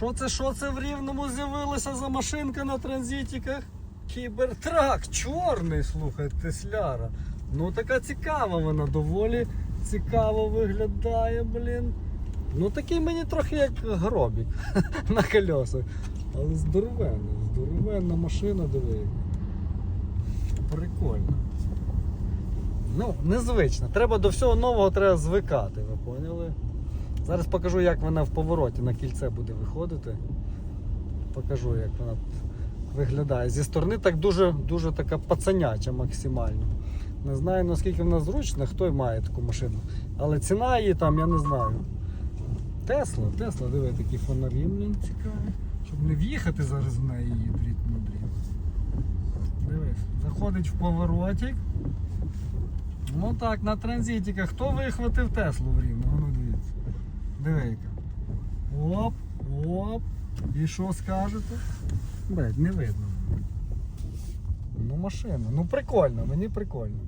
Що це, що це в рівному з'явилася за машинка на транзитиках? Кібертрак, чорний, слухай, тесляра. Ну така цікава вона, доволі цікаво виглядає, блін. Ну такий мені трохи як гробік на колесах. Але здоровенна, здоровенна машина, диви. Прикольно. Ну, незвично. Треба до всього нового треба звикати, ви поняли? Зараз покажу, як вона в повороті на кільце буде виходити. Покажу, як вона виглядає. Зі сторони так дуже, дуже така пацаняча максимально. Не знаю наскільки вона зручна, хто має таку машину. Але ціна її там, я не знаю. Тесла, Тесла, диви, такі фонарі, блін, цікаві. Щоб не в'їхати зараз в неї її дріт на дріт. Дивись, заходить в поворотик. Ну так, на транзитиках. Хто вихватив Теслу в Рівному? Дивіться. Оп, оп. І що скажете? Блять, не видно. Ну машина. Ну прикольно, мені прикольно.